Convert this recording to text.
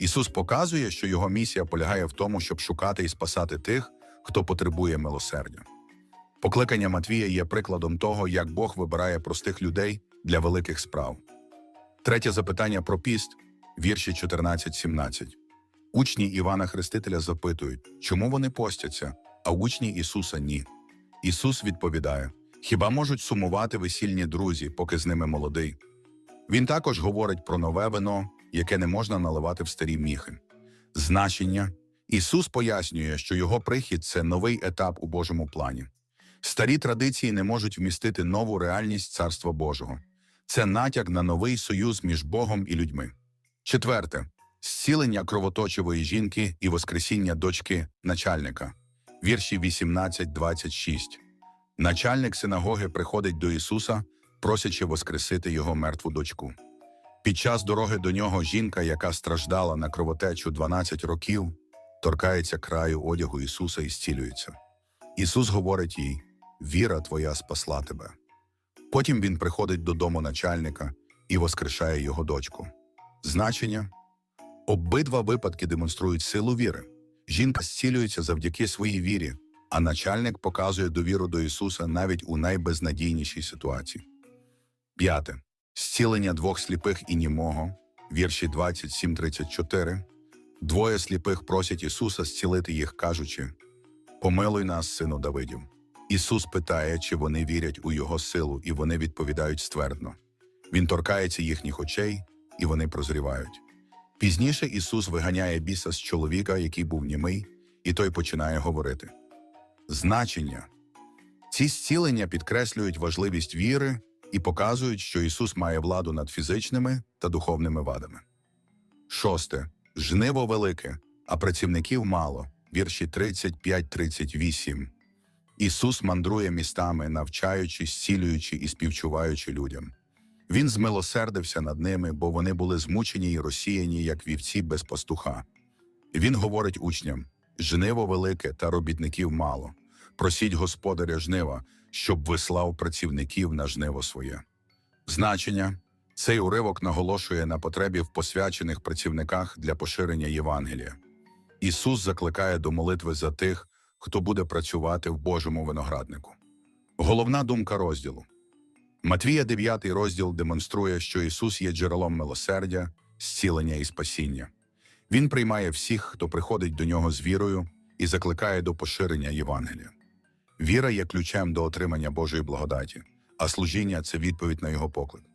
Ісус показує, що його місія полягає в тому, щоб шукати і спасати тих, хто потребує милосердя. Покликання Матвія є прикладом того, як Бог вибирає простих людей для великих справ. Третє запитання про піст, вірші 14-17. Учні Івана Хрестителя запитують, чому вони постяться, а учні Ісуса ні. Ісус відповідає: Хіба можуть сумувати весільні друзі, поки з ними молодий? Він також говорить про нове вино, яке не можна наливати в старі міхи. Значення Ісус пояснює, що його прихід це новий етап у Божому плані. Старі традиції не можуть вмістити нову реальність Царства Божого. Це натяк на новий союз між Богом і людьми. Четверте зцілення кровоточивої жінки і воскресіння дочки начальника. Вірші 18-26. Начальник синагоги приходить до Ісуса, просячи воскресити його мертву дочку. Під час дороги до нього жінка, яка страждала на кровотечу 12 років, торкається краю одягу Ісуса і зцілюється. Ісус говорить їй: Віра твоя спасла тебе. Потім він приходить додому начальника і воскрешає його дочку. Значення обидва випадки демонструють силу віри. Жінка зцілюється завдяки своїй вірі, а начальник показує довіру до Ісуса навіть у найбезнадійнішій ситуації. П'яте. Зцілення двох сліпих і німого, вірші 27-34. Двоє сліпих просять Ісуса зцілити їх, кажучи: Помилуй нас, сину Давидів. Ісус питає, чи вони вірять у Його силу, і вони відповідають ствердно. Він торкається їхніх очей, і вони прозрівають. Пізніше Ісус виганяє біса з чоловіка, який був німий, і той починає говорити. Значення ці зцілення підкреслюють важливість віри і показують, що Ісус має владу над фізичними та духовними вадами. Шосте. Жниво велике, а працівників мало. Вірші 35-38. Ісус мандрує містами, навчаючи, зцілюючи і співчуваючи людям. Він змилосердився над ними, бо вони були змучені й розсіяні, як вівці без пастуха. Він говорить учням: жниво велике та робітників мало. Просіть господаря жнива, щоб вислав працівників на жниво своє. Значення цей уривок наголошує на потребі в посвячених працівниках для поширення Євангелія. Ісус закликає до молитви за тих, хто буде працювати в Божому винограднику. Головна думка розділу. Матвія 9 розділ демонструє, що Ісус є джерелом милосердя, зцілення і спасіння. Він приймає всіх, хто приходить до нього з вірою і закликає до поширення Євангелія. Віра є ключем до отримання Божої благодаті, а служіння це відповідь на його поклик.